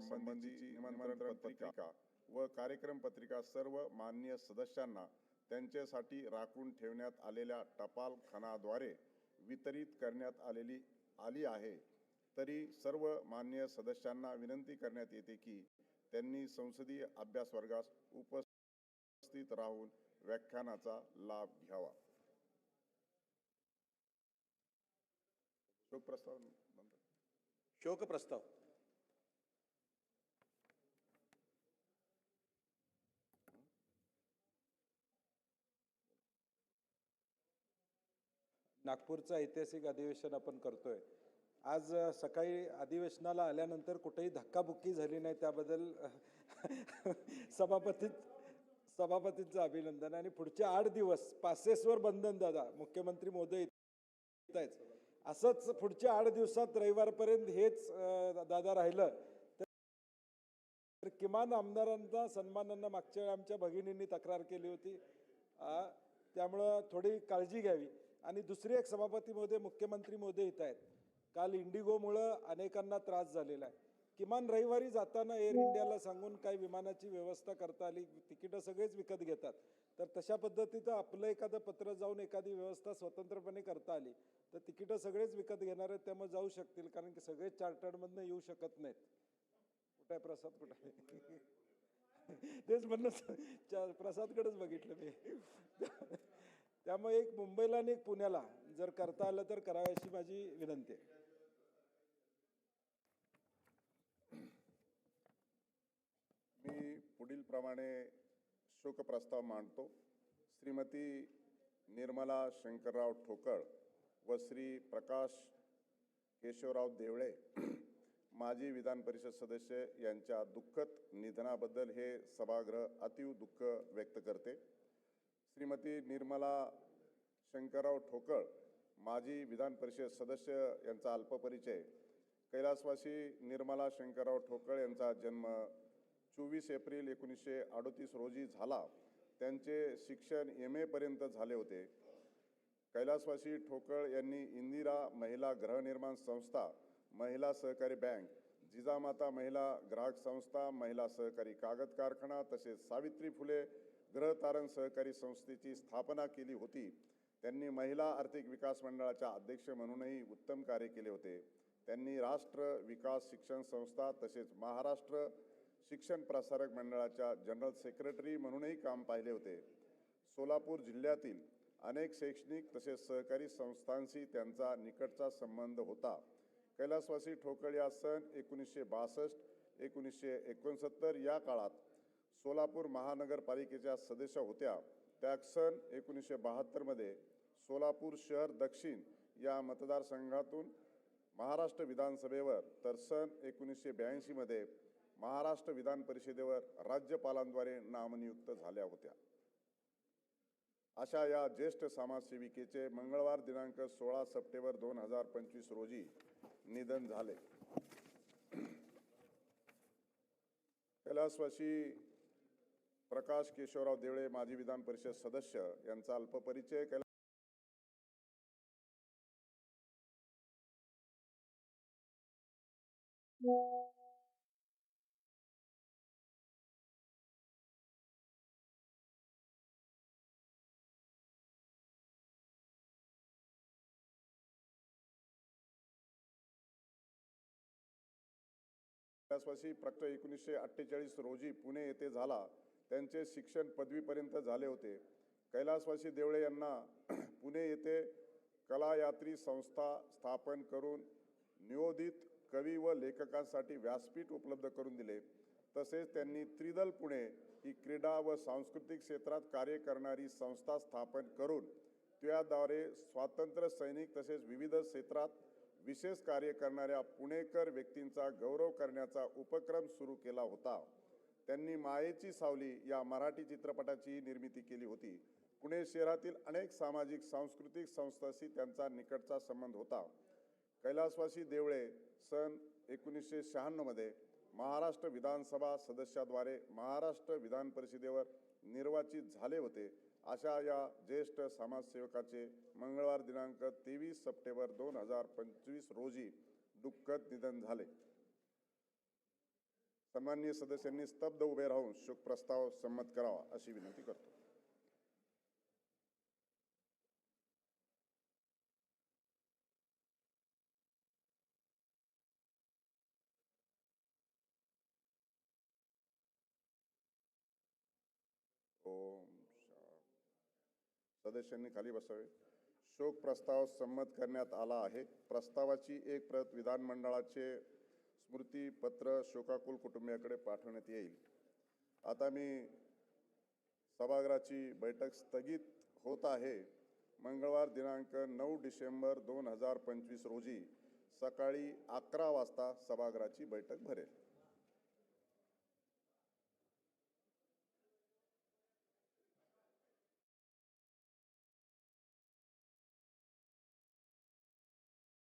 संबंधीची निमंत्रण पत्रिका व कार्यक्रम पत्रिका सर्व मान्य सदस्यांना त्यांच्यासाठी राखून ठेवण्यात आलेल्या टपाल खानाद्वारे वितरित करण्यात आलेली आली आहे. तरी सर्व मान्य सदस्यांना विनंती करण्यात येते की त्यांनी संसदीय अभ्यास वर्गास उपस्थित राहून व्याख्यानाचा लाभ घ्यावा. शोक प्रस्ताव शोक प्रस्ताव नागपूरचं ऐतिहासिक अधिवेशन आपण करतोय. आज सकाळी अधिवेशनाला आल्यानंतर कुठेही धक्काबुक्की झाली नाही त्याबद्दल सभापती सभापतींचं अभिनंदन. आणि पुढचे आठ दिवस पासेसवर बंधन दादा मुख्यमंत्री मोदी येत आहेत. असंच पुढच्या आठ दिवसात रविवारपर्यंत हेच दादा राहिलं. तर किमान आमदारांचा सन्मानांना मागच्या वेळी आमच्या भगिनींनी तक्रार केली होती. त्यामुळं थोडी काळजी घ्यावी. आणि दुसरी एक सभापती मोदय मुख्यमंत्री मोदी येत आहेत. काल इंडिगोमुळं अनेकांना त्रास झालेला आहे. किमान रविवारी जाताना एअर इंडियाला सांगून काही विमानाची व्यवस्था करता आली तिकीटं सगळेच विकत घेतात. तर तशा पद्धतीचं आपलं एखादं पत्र जाऊन एखादी व्यवस्था स्वतंत्रपणे करता आली तर तिकीटं सगळेच विकत घेणार आहेत त्यामुळे जाऊ शकतील कारण की सगळेच चार्टर्डमधनं येऊ शकत नाहीत. कुठं आहे प्रसाद? कुठं आहे? तेच म्हणणं प्रसादकडेच बघितलं मी. त्यामुळे एक मुंबईला आणि एक पुण्याला जर करता आलं तर करावी अशी माझी विनंती आहे. मी पुढील प्रमाणे शोकप्रस्ताव मांडतो. श्रीमती निर्मला शंकरराव ठोकळ व श्री प्रकाश केशवराव देवळे माजी विधान परिषद सदस्य यांच्या दुःखद निधनाबद्दल हे सभागृह अतीव दुःख व्यक्त करते. श्रीमती निर्मला शंकरराव ठोकळ माजी विधान परिषद सदस्य यांचा अल्पपरिचय कैलासवासी निर्मला शंकरराव ठोकळ यांचा जन्म चोवीस एप्रिल एकोणीसशे अडोतीस रोजी झाला. त्यांचे शिक्षण एम एपर्यंत झाले होते. कैलासवासी ठोकळ यांनी इंदिरा महिला गृहनिर्माण संस्था महिला सहकारी बँक जिजामाता महिला ग्राहक संस्था महिला सहकारी कागद कारखाना तसेच सावित्री फुले ग्रहतारण सहकारी संस्थेची स्थापना केली होती. त्यांनी महिला आर्थिक विकास मंडळाच्या अध्यक्ष म्हणूनही उत्तम कार्य केले होते. त्यांनी राष्ट्र विकास शिक्षण संस्था तसेच महाराष्ट्र शिक्षण प्रसारक मंडळाच्या जनरल सेक्रेटरी म्हणूनही काम पाहिले होते. सोलापूर जिल्ह्यातील अनेक शैक्षणिक तसेच सहकारी संस्थांशी त्यांचा निकटचा संबंध होता. कैलासवासी ठोकळ या सन एकोणीसशे बासष्ट एकोणीसशे एकोणसत्तर या काळात सोलापूर महानगरपालिकेच्या सदस्य होत्या. त्या सन एकोणीसशे बहात्तरमध्ये सोलापूर शहर दक्षिण या मतदारसंघातून महाराष्ट्र विधानसभेवर तर सन एकोणीसशे ब्याऐंशीमध्ये महाराष्ट्र विधान परिषदेवर राज्यपालांद्वारे नामनियुक्त झाल्या होत्या. अशा या ज्येष्ठ समाजसेविकेचे मंगळवार दिनांक सोळा सप्टेंबर दोन हजार पंचवीस रोजी निधन झाले. कैलासवासी प्रकाश केशवराव देवळे माजी विधान परिषद सदस्य यांचा अल्पपरिचय कैला. कैलासवासी प्रक्त एकोणीसशे अठ्ठेचाळीस रोजी पुणे येथे झाला. त्यांचे शिक्षण पदवीपर्यंत झाले होते. कैलासवासी देवळे यांना पुणे येथे कलायात्री संस्था स्थापन करून नियोजित कवी व लेखकांसाठी व्यासपीठ उपलब्ध करून दिले. तसेच त्यांनी त्रिदल पुणे ही क्रीडा व सांस्कृतिक क्षेत्रात कार्य करणारी संस्था स्थापन करून त्याद्वारे स्वातंत्र्य सैनिक तसेच विविध क्षेत्रात विशेष कार्य करणाऱ्या पुणेकर व्यक्तींचा गौरव करण्याचा उपक्रम सुरू केला होता. त्यांनी मायेची सावली या मराठी चित्रपटाची निर्मिती केली होती. पुणे शहरातील अनेक सामाजिक सांस्कृतिक संस्थांशी त्यांचा निकटचा संबंध होता. कैलासवासी देवळे सन एकोणीसशे शहाण्णवमध्ये महाराष्ट्र विधानसभा सदस्याद्वारे महाराष्ट्र विधान परिषदेवर निर्वाचित झाले होते. अशा या ज्येष्ठ समाजसेवकाचे मंगळवार दिनांक तेवीस सप्टेंबर दोन हजार पंचवीस रोजी दुःखद निधन झाले. सन्माननीय सदस्यांनी स्तब्ध उभे राहून शोक प्रस्ताव संमत करावा अशी विनंती करतो. सदस्यांनी खाली बसावे. शोक प्रस्ताव संमत करण्यात आला आहे. प्रस्तावाची एक प्रत विधानमंडळाचे स्मृतीपत्र शोकाकुल कुटुंबियाकडे पाठवण्यात येईल. आता मी सभागृहाची बैठक स्थगित होत आहे. मंगळवार दिनांक नऊ डिसेंबर दोन हजार पंचवीस रोजी सकाळी अकरा वाजता सभागृहाची बैठक भरेल.